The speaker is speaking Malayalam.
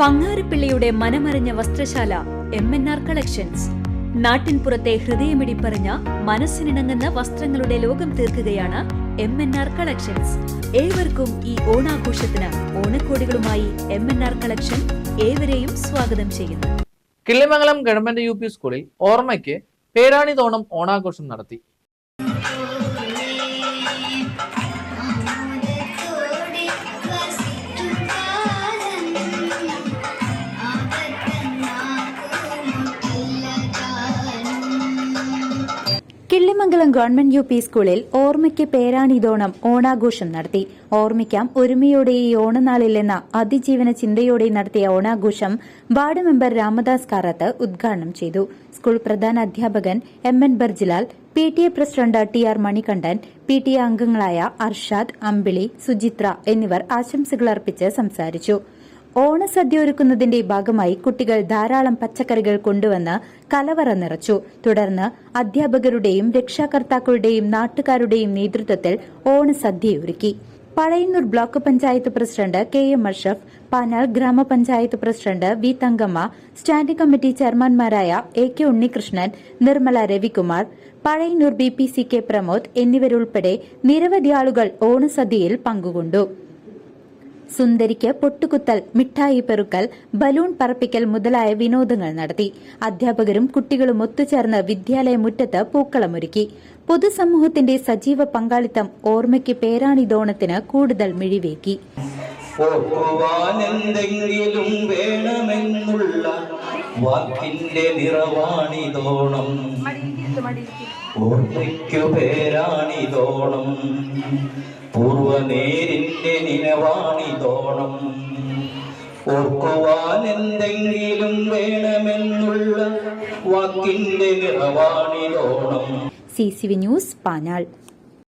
പങ്ങാരപ്പിള്ളിയുടെ മനമറിഞ്ഞ വസ്ത്രശാല എം എൻ ആർ കളക്ഷൻസ് നാട്ടിൻപുറത്തെ ഹൃദയമിടിപ്പറിഞ്ഞ മനസ്സിനിണങ്ങുന്ന വസ്ത്രങ്ങളുടെ ലോകം തീർക്കുകയാണ് എം എൻ ആർ കളക്ഷൻസ് ഏവർക്കും ഈ ഓണാഘോഷത്തിന് ഓണക്കോടികളുമായി എം എൻ ആർ കളക്ഷൻ ഏവരെയും സ്വാഗതം ചെയ്യുന്നു. കിള്ളിമംഗലം ഗവൺമെന്റ് യു പി സ്കൂളിൽ ഓർമ്മയ്ക്ക് പേരാണി തോണം ഓണാഘോഷം നടത്തി. കിള്ളിമംഗലം ഗവൺമെന്റ് യു പി സ്കൂളിൽ ഓർമ്മയ്ക്ക് പേരാണിതോണം ഓണാഘോഷം നടത്തി. ഓർമ്മിക്കാം ഒരുമയോടെ ഈ ഓണനാളിൽ എന്ന അതിജീവന ചിന്തയോടെ നടത്തിയ ഓണാഘോഷം വാർഡ് മെമ്പർ രാമദാസ് കാറത്ത് ഉദ്ഘാടനം ചെയ്തു. സ്കൂൾ പ്രധാന അധ്യാപകൻ M N Barjilal P T A president T R Manikandan P T A അംഗങ്ങളായ അർഷാദ് അമ്പിളി സുചിത്ര എന്നിവർ ആശംസകൾ അർപ്പിച്ച് സംസാരിച്ചു. ഓണസദ്യ ഒരുക്കുന്നതിന്റെ ഭാഗമായി കുട്ടികൾ ധാരാളം പച്ചക്കറികൾ കൊണ്ടുവന്ന് കലവറ നിറച്ചു. തുടർന്ന് അധ്യാപകരുടെയും രക്ഷാകർത്താക്കളുടെയും നാട്ടുകാരുടെയും നേതൃത്വത്തിൽ ഓണസദ്യയൊരുക്കി. Pazhayannur block panchayat president K M Ashaf Panal ഗ്രാമപഞ്ചായത്ത് president V Thankamma standing committee ചെയർമാൻമാരായ A K Unnikrishnan Nirmala Ravikumar Pazhayannur B P C K Pramod എന്നിവരുൾപ്പെടെ നിരവധി ആളുകൾ ഓണസദ്യയിൽ പങ്കുകൊണ്ടു. സുന്ദരിക്ക് പൊട്ടുകുത്തൽ മിഠായി പെറുക്കൽ ബലൂൺ പറപ്പിക്കൽ മുതലായ വിനോദങ്ങൾ നടത്തി. അധ്യാപകരും കുട്ടികളും ഒത്തുചേർന്ന് വിദ്യാലയ മുറ്റത്ത് പൂക്കളമൊരുക്കി. പൊതുസമൂഹത്തിന്റെ സജീവ പങ്കാളിത്തം ഓർമ്മയ്ക്ക് പേരാണിതോണത്തിന് കൂടുതൽ മിഴിവേക്കി. വേണമെന്നുള്ള വാക്കിന്റെ നിറവാണിതോണം ഓർമ്മയ്ക്കു പേരാണിതോണം. പൂർവനേരിന്റെ നിലവാണിതോണം. ഓർക്കുവാനെന്തെങ്കിലും വേണമെന്നുള്ള വാക്കിന്റെ നിറവാണിതോണം. C C V news Panal